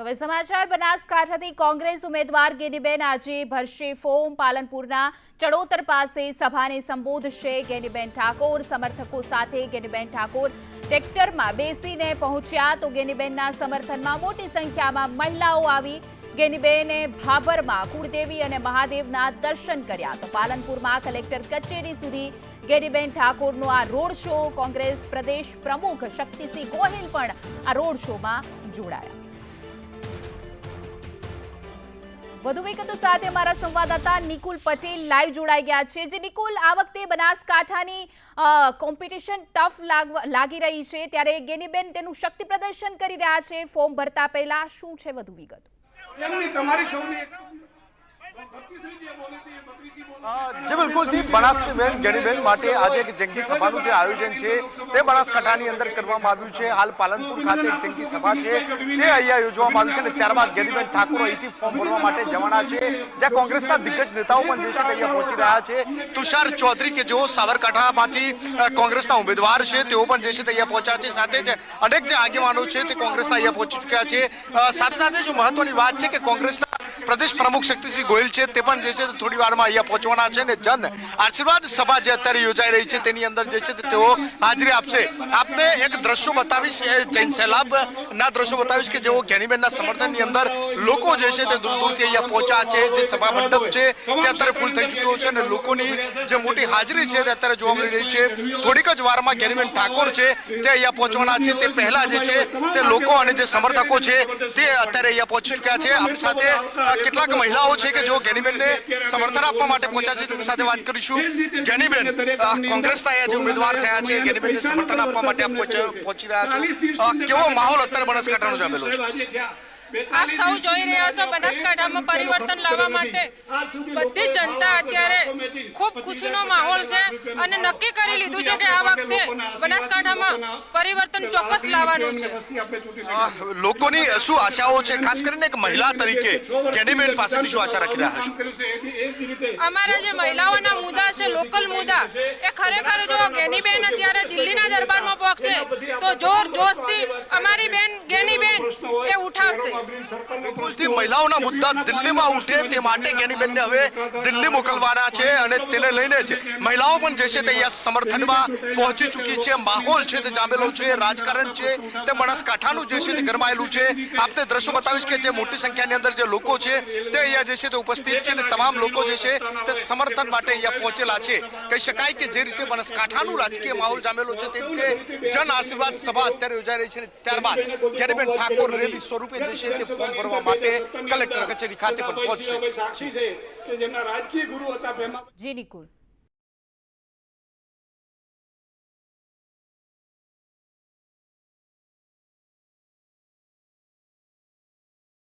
તો હવે સમાચાર. બનાસકાંઠાથી કોંગ્રેસ ઉમેદવાર ગેનીબેન આજે ભરશે ફોર્મ. પાલનપુરના ચડોતર પાસે સભાને સંબોધશે ગેનીબેન ઠાકોર. સમર્થકો સાથે ગેનીબેન ઠાકોર ટ્રેક્ટરમાં બેસીને પહોંચ્યા તો ગેનીબેનના સમર્થનમાં મોટી સંખ્યામાં મહિલાઓ આવી. ગેનીબેને ભાભરમાં કુળદેવી અને મહાદેવના દર્શન કર્યા. તો પાલનપુરમાં કલેક્ટર કચેરી સુધી ગેનીબેન ઠાકોરનો આ રોડ શો. કોંગ્રેસ પ્રદેશ પ્રમુખ શક્તિસિંહ ગોહિલ પણ આ રોડ શોમાં જોડાયા. વધુ વિગતો સાથે અમારા સંવાદદાતા નિકુલ પટેલ લાઈવ જોડાઈ ગયા છે. જે નિકુલ, આ વખતે બનાસકાંઠાની કોમ્પિટિશન ટફ લાગી રહી છે. ત્યારે ગેનીબેન તેનું શક્તિ પ્રદર્શન કરી રહ્યા છે. ફોર્મ ભરતા પહેલા શું છે વધુ વિગત? તમારી જે બિલકુલથી બનાસબેન ગેનીબેન માટે આજે એક જંગી સભાનું જે આયોજન છે, તે બનાસકાંઠાની અંદર કરવામાં આવ્યું છે. હાલ પાલનપુર ખાતે એક જંગી સભા છે. તે અહીંયા યોજવામાં આવી છે અને ત્યારબાદ ગેનીબેન ઠાકોર અહીંથી ફોર્મ ભરવા માટે જવાના છે. જ્યાં કોંગ્રેસના દિગ્ગજ નેતાઓ પણ જે અહીંયા પહોંચી રહ્યા છે. તુષાર ચૌધરી કે જેઓ સાબરકાંઠામાંથી કોંગ્રેસના ઉમેદવાર છે, તેઓ પણ જે છે તે અહીંયા પહોંચ્યા છે. સાથે જ અનેક જે આગેવાનો છે તે કોંગ્રેસના અહીંયા પહોંચી ચૂક્યા છે. સાથે સાથે જો મહત્વની વાત છે કે કોંગ્રેસના પ્રદેશ પ્રમુખ શક્તિસિંહ ગોહિલ છે, તે પણ જે છે થોડી વારમાં અહીંયા પહોંચવાના છે ને જન આશીર્વાદ સભા જે અત્યારે યોજાઈ રહી છે તેની અંદર જે છે તેઓ હાજરી આપશે. આપને એક દ્રશ્યો બતાવીશ જૈન સૈલાબ ના દ્રશ્યો બતાવીશ કે જેઓ જ્ઞાનીબેનના સમર્થનની અંદર લોકો જે છે તે દૂર દૂરથી અહીંયા પહોંચ્યા છે, જે સભા મંડપ છે, તે અત્યારે ફૂલ થઈ ચૂક્યો છે અને લોકોની જે મોટી હાજરી છે તે અત્યારે જોવા મળી રહી છે. થોડીક જ વારમાં જ્ઞાનીબેન ઠાકોર છે, તે અહીંયા પહોંચવાના છે. તે પહેલા જે છે તે લોકો અને જે સમર્થકો છે તે અત્યારે અહીંયા પહોંચી ચૂક્યા છે. આપણી સાથે કેટલાક મહિલાઓ છે કે જો ગેનીબેનને સમર્થન આપવા માટે પહોંચ્યા છે, તેમની સાથે વાત કરીશું ગેનીબેન કોંગ્રેસના અહીંયા જે ઉમેદવાર થયા છે, ગેનીબેનને સમર્થન આપવા માટે પહોંચી રહ્યા છો કેવો માહોલ અત્યારે બનાસકાંઠાનો જામેલો છે. આપ સૌ જોઈ રહ્યા છો બનાસકાંઠામાં પરિવર્તન લાવવા માટે બધી જનતા અત્યારે ખૂબ ખુશીનો માહોલ છે અને નક્કી કરી લીધું છે કે આ વખતે બનાસકાંઠામાં પરિવર્તન ચોક્કસ લાવવાનું છે. લોકોની શું આશાઓ છે? ખાસ કરીને એક મહિલા તરીકે જ્ઞાનીબેન પાસેથી શું આશા રાખી રહ્યા છો અમારા જે મહિલાઓના મુદ્દા છે લોકલ મુદ્દા એ ખરેખર જો ગેનીબેન અત્યારે દિલ્હીના દરબારમાં પહોંચશે તો જોર જોશથી અમારી બેન બિલકુલથી મહિલાઓના મુદ્દા દિલ્હીમાં ઉઠે તે માટે જ્ઞાનીબેનને હવે દિલ્હી મોકલવાના છે અને તેને લઈને જ મહિલાઓ પણ જે છે તે અહીંયા સમર્થનમાં પહોંચી ચૂકી છે. માહોલ છે તે જામેલો છે, રાજકારણ છે, તે બનાસકાંઠાનું જે છે તે ગરમાયેલું છે. આપને દ્રશ્યો બતાવીશ કે જે મોટી સંખ્યાની અંદર જે લોકો છે તે અહીંયા જે છે તે ઉપસ્થિત છે અને તમામ લોકો જે છે તે સમર્થન માટે અહીંયા પહોંચેલા છે. કહી શકાય કે જે રીતે બનાસકાંઠાનું રાજકીય માહોલ જામેલો છે તે રીતે જન આશીર્વાદ સભા અત્યારે યોજાઈ રહી છે ત્યારબાદ કેરીબેન ઠાકોર રેલી સ્વરૂપે જે છે તે ફોર્મ ભરવા માટે કલેક્ટર કચેરી ખાતે પણ પહોંચશે. સાક્ષી છે કે જેમના રાજકીય ગુરુ હતા જેની જી નિકુલ.